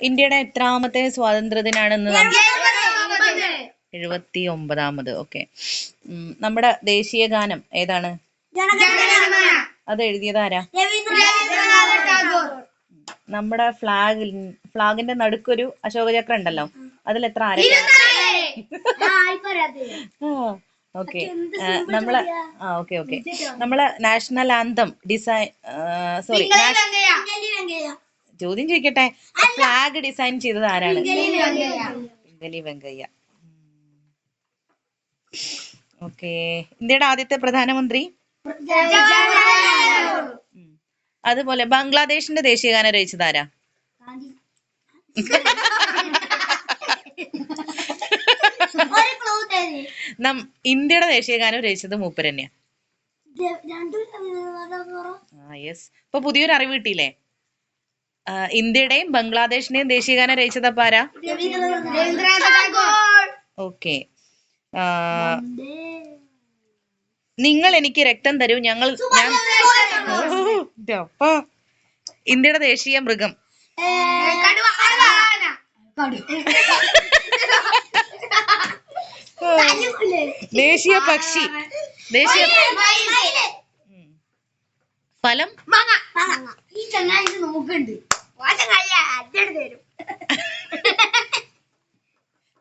ഇന്ത്യയുടെ എത്രാമത്തെ സ്വാതന്ത്ര്യ ദിനാണെന്ന് എഴുപത്തി ഒമ്പതാമത് ഓക്കെ നമ്മുടെ ദേശീയ ഗാനം ഏതാണ്? അത് എഴുതിയത് ആരാ? നമ്മുടെ ഫ്ലാഗ് ഫ്ലാഗിന്റെ നടുക്കൊരു അശോകചക്രം ഉണ്ടല്ലോ. അതിൽ എത്ര ആരാ? ഓക്കെ നമ്മളെ ആ ഓക്കെ ഓക്കെ നമ്മളെ നാഷണൽ ആന്തം ഡിസൈൻ സോറി ചോദ്യം ചോദിക്കട്ടെ? ഫ്ലാഗ് ഡിസൈൻ ചെയ്തത് ആരാണ്? പിംഗലി വെങ്കയ്യ. ഓക്കെ. ഇന്ത്യയുടെ ആദ്യത്തെ പ്രധാനമന്ത്രി. അതുപോലെ ബംഗ്ലാദേശിന്റെ ദേശീയഗാനം രചിച്ചത് ആരാ? നം ഇന്ത്യയുടെ ദേശീയ ഗാനം രചിച്ചത് മൂപ്പരന്യാ ആ യെസ് ഇപ്പൊ പുതിയൊരു അറിവ് കിട്ടിയില്ലേ? ഇന്ത്യയുടെയും ബംഗ്ലാദേശിന്റെയും ദേശീയ ഗാനം രചിച്ചത് ആരാ? ഓക്കെ. നിങ്ങൾ എനിക്ക് രക്തം തരൂ ഞങ്ങൾ ഞാൻ. ഇന്ത്യയുടെ ദേശീയ മൃഗം. ദേശീയ പക്ഷി. ദേശീയ. ഫലം? ഈ ചങ്ങായി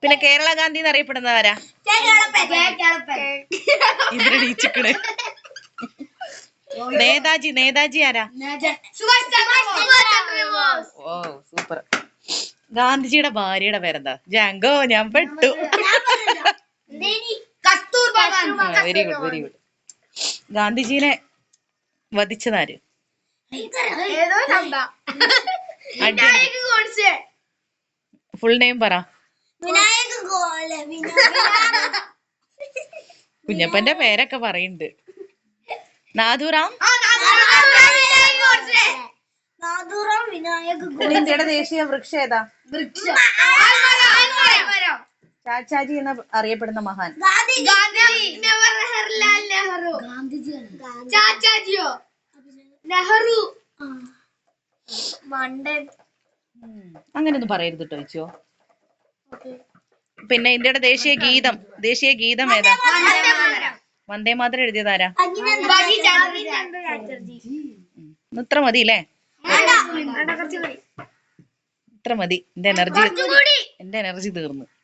പിന്നെ കേരള ഗാന്ധി എന്നറിയപ്പെടുന്നവരാ? ഇവരുടെ ഇതിരടിച്ചിക്കണ് നേതാജി നേതാജി ആരാ? ഓ സൂപ്പർ. ഗാന്ധിജിയുടെ ഭാര്യയുടെ പേരെന്താ? ജാങ്കോ ഞാൻ പെട്ടു. വെരി ഗുഡ് വെരി ഗുഡ് ഗാന്ധിജീനെ വധിച്ചതാര് ഏതോ ഫുൾ നെയിം പറ. കുഞ്ഞപ്പന്റെ പേരൊക്കെ പറയുന്നുണ്ട് നാദൂറാം? നാദുറാം വിനായക ഇന്ത്യയുടെ ദേശീയ വൃക്ഷ ഏതാ? വൃക്ഷം. ചാച്ചാജി എന്ന് അറിയപ്പെടുന്ന മഹാൻ. ഗാന്ധി ചാച്ചാജിയോ? നെഹ്റു. മണ്ടൻ അങ്ങനെയൊന്നും പറയരുത് കേട്ടോ വെച്ചോ പിന്നെ ഇന്ത്യയുടെ ദേശീയ ഗീതം. ദേശീയ ഗീതം ഏതാ? വന്ദേ മാതരം എഴുതിയതാരാ. ഇത്ര മതി അല്ലേ? ഇത്ര മതി. എന്റെ എനർജി എന്റെ എനർജി തീർന്നു.